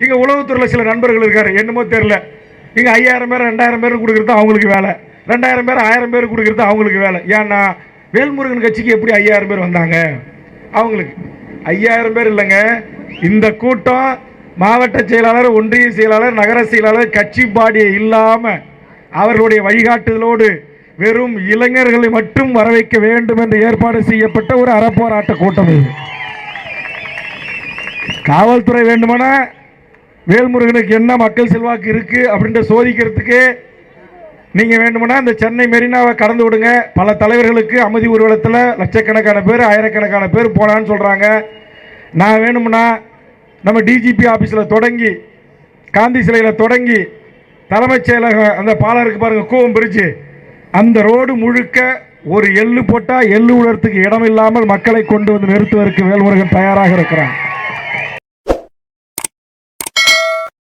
இங்கே உளவுத்துறையில் சில நண்பர்கள் இருக்கார். என்னமோ தெரியல. இங்கே ஐயாயிரம் பேர் ரெண்டாயிரம் பேர் கொடுக்குறது அவங்களுக்கு வேலை. ரெண்டாயிரம் பேர் ஆயிரம் பேர் கொடுக்குறது அவங்களுக்கு வேலை. ஏன்னா வேல்முருகன் கட்சிக்கு எப்படி ஐயாயிரம் பேர் வந்தாங்க? அவங்களுக்கு. ஐயாயிரம் பேர் இல்லைங்க. இந்த கூட்டம் மாவட்ட செயலாளர் ஒன்றிய செயலாளர் நகர செயலாளர் கட்சி பாடியை இல்லாமல் அவர்களுடைய வழிகாட்டுதலோடு வெறும் இளைஞர்களை மட்டும் வர வைக்க வேண்டும் என்று ஏற்பாடு செய்யப்பட்ட ஒரு அறப்போராட்ட கூட்டம் இது. காவல்துறை வேண்டுமானா வேல்முருகனுக்கு என்ன மக்கள் செல்வாக்கு இருக்கு அப்படின்ற சோதிக்கிறதுக்கு நீங்க வேண்டுமானா இந்த சென்னை மெரினாவை கடந்து விடுங்க. பல தலைவர்களுக்கு அமைதி ஊர்வலத்தில் லட்சக்கணக்கான பேர் ஆயிரக்கணக்கான பேர் போனான்னு சொல்றாங்க. நான் வேணும்னா நம்ம டிஜிபி ஆஃபீஸில் தொடங்கி காந்தி சிலையில் தொடங்கி தலைமைச் செயலகம் அந்த பாலம் இருக்கு பாருங்க கூவம் பிரிச்சு அந்த ரோடு முழுக்க ஒரு எள்ளு போட்டால் எள்ளு உலரத்துக்கு இடம் இல்லாமல் மக்களை கொண்டு வந்து நிறுத்துவதற்கு வேல்முருகன் தயாராக இருக்கிறான்.